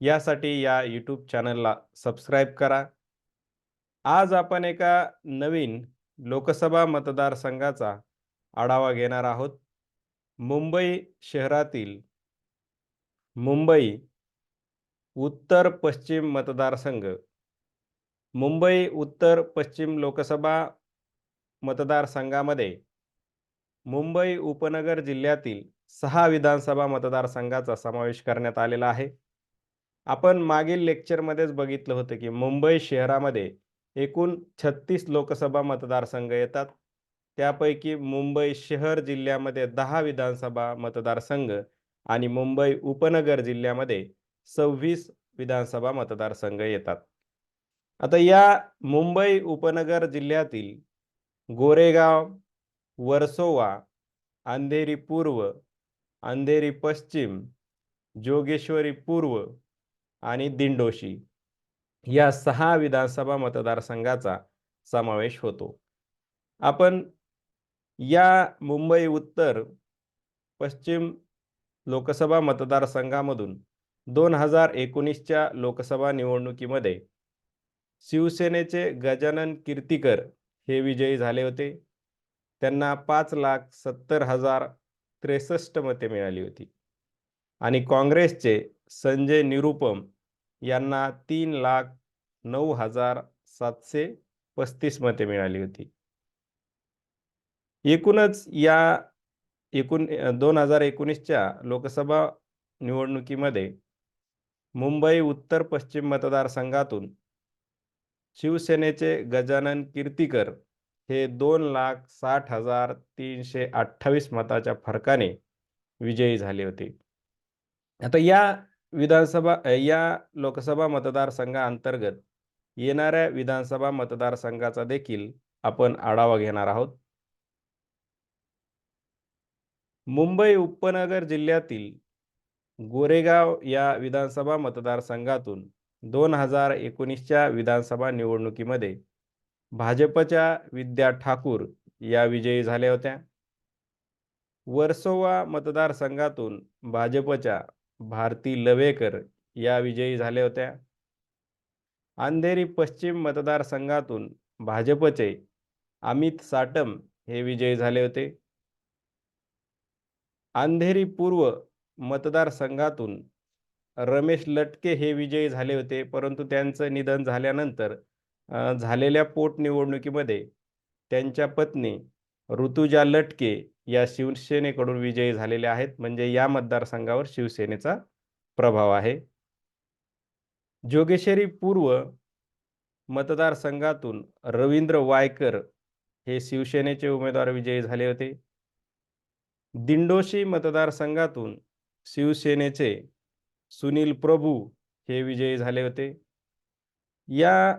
यासाठी या यूट्यूब चॅनलला सबस्क्राईब करा. आज आपण एका नवीन लोकसभा मतदारसंघाचा आढावा घेणार आहोत. मुंबई शहरातील मुंबई उत्तर पश्चिम मतदारसंघ मुंबई उत्तर पश्चिम लोकसभा मतदारसंघामध्ये मुंबई उपनगर जिल्ह्यातील सहा विधानसभा मतदारसंघाचा समावेश करण्यात आलेला आहे. आपण मागील लेक्चरमध्येच बघितलं होतं की मुंबई शहरामध्ये एकूण छत्तीस लोकसभा मतदारसंघ येतात. त्यापैकी मुंबई शहर जिल्ह्यामध्ये दहा विधानसभा मतदारसंघ आणि मुंबई उपनगर जिल्ह्यामध्ये सव्वीस विधानसभा मतदारसंघ येतात. आता या मुंबई उपनगर जिल्ह्यातील गोरेगाव वर्सोवा अंधेरी पूर्व अंधेरी पश्चिम जोगेश्वरी पूर्व आणि दिंडोशी या सहा विधानसभा मतदारसंघाचा समावेश होतो. आपण या मुंबई उत्तर पश्चिम लोकसभा मतदारसंघामधून दोन हजार एकोणीसच्या लोकसभा निवडणुकीमध्ये शिवसेनेचे गजानन कीर्तिकर हे विजयी झाले होते. त्यांना पाच लाख सत्तर हजार त्रेसष्ट मते मिळाली होती. आणि काँग्रेसचे संजय निरुपम यांना तीन लाख नऊ हजार सातशे पस्तीस मते मिळाली होती. एकूणच या एकूण दोन हजार एकोणीसच्या लोकसभा निवडणुकीमध्ये मुंबई उत्तर पश्चिम मतदारसंघातून शिवसेनेचे गजानन कीर्तीकर हे दोन लाख साठ हजार तीनशे अठ्ठावीस मताच्या फरकाने विजयी झाले होते. आता या विधानसभा या लोकसभा मतदारसंघाअंतर्गत येणाऱ्या विधानसभा मतदारसंघाचा देखील आपण आढावा घेणार आहोत. मुंबई उपनगर जिल्ह्यातील गोरेगाव या विधानसभा मतदारसंघातून दोन हजार एकोणीसच्या विधानसभा निवडणुकीमध्ये भाजपच्या विद्या ठाकूर या विजयी झाल्या होत्या. वर्सोवा मतदारसंघातून भाजपच्या भारती लवेकर या विजयी झाल्या होत्या. अंधेरी पश्चिम मतदारसंघातून भाजपचे अमित साटम हे विजयी झाले होते. अंधेरी पूर्व मतदारसंघातून रमेश लटके हे विजयी झाले होते परंतु त्यांचं निधन झाल्यानंतर झालेल्या पोटनिवडणुकीमध्ये त्यांच्या पत्नी ऋतुजा लटके या शिवसेनेकडून विजयी झालेले आहेत. म्हणजे या मतदारसंघावर शिवसेनेचा प्रभाव आहे. जोगेश्वरी पूर्व मतदारसंघातून रवींद्र वायकर हे शिवसेनेचे उमेदवार विजयी झाले होते. दिंडोशी मतदारसंघातून शिवसेनेचे सुनील प्रभू हे विजयी झाले होते. या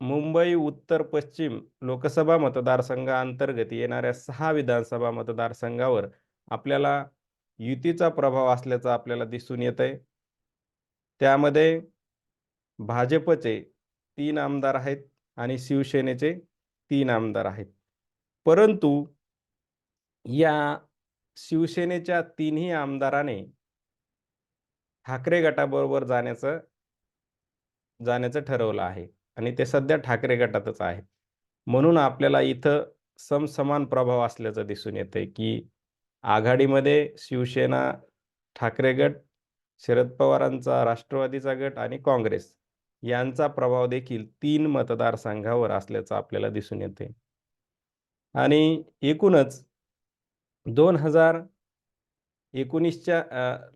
मुंबई उत्तर पश्चिम लोकसभा मतदारसंघाअंतर्गत येणाऱ्या सहा विधानसभा मतदारसंघावर आपल्याला युतीचा प्रभाव असल्याचा आपल्याला दिसून येत आहे त्यामध्ये भाजपचे तीन आमदार आहेत आणि शिवसेनेचे तीन आमदार आहेत. परंतु या शिवसेनेच्या तिन्ही आमदाराने ठाकरे गटाबरोबर जाण्याचं जाण्याचं ठरवलं आहे. आणि ते सध्या ठाकरे गटातच आहेत. म्हणून आपल्याला इथं समसमान प्रभाव असल्याचं दिसून येतंय की आघाडीमध्ये शिवसेना ठाकरे गट शरद पवारांचा राष्ट्रवादीचा गट आणि काँग्रेस यांचा प्रभाव देखील तीन मतदारसंघावर असल्याचं आपल्याला दिसून येते आणि एकूणच दोन हजार एकोणीसच्या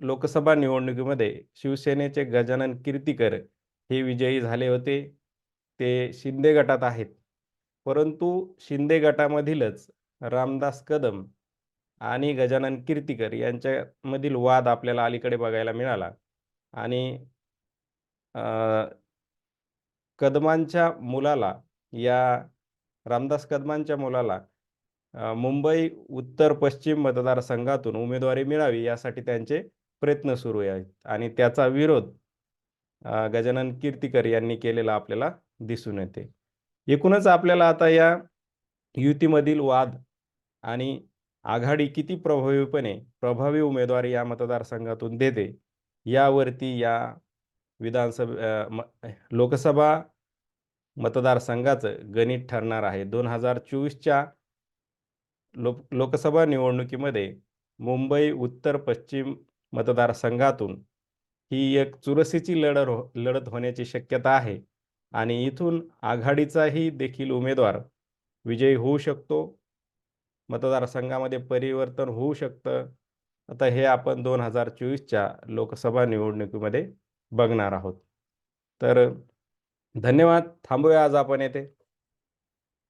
लोकसभा निवडणुकीमध्ये शिवसेनेचे गजानन कीर्तीकर हे विजयी झाले होते. ते शिंदे गटात आहेत. परंतु शिंदे गटामधीलच रामदास कदम आणि गजानन कीर्तीकर यांच्यामधील वाद आपल्याला अलीकडे बघायला मिळाला. आणि कदमांच्या मुलाला या रामदास कदमांच्या मुलाला मुंबई उत्तर पश्चिम मतदारसंघातून उमेदवारी मिळावी यासाठी त्यांचे प्रयत्न सुरू आहेत. आणि त्याचा विरोध गजानन कीर्तीकर यांनी केलेला आपल्याला दिसून येते. एकूणच आपल्याला आता या युतीमधील वाद आणि आघाडी किती प्रभावीपणे प्रभावी उमेदवारी या मतदारसंघातून देते यावरती या विधानसभा लोकसभा मतदारसंघाचं गणित ठरणार आहे. दोन हजार चोवीसच्या लोक लोकसभा निवडणुकीमध्ये मुंबई उत्तर पश्चिम मतदारसंघातून ही एक चुरशीची लढत हो लढत होण्याची शक्यता आहे. आणि इथून आघाडीचाही देखील उमेदवार विजयी होऊ शकतो. मतदारसंघामध्ये परिवर्तन होऊ शकतं. आता हे आपण दोन हजार चोवीसच्या लोकसभा निवडणुकीमध्ये बघणार आहोत. तर धन्यवाद. थांबूया आज आपण येथे.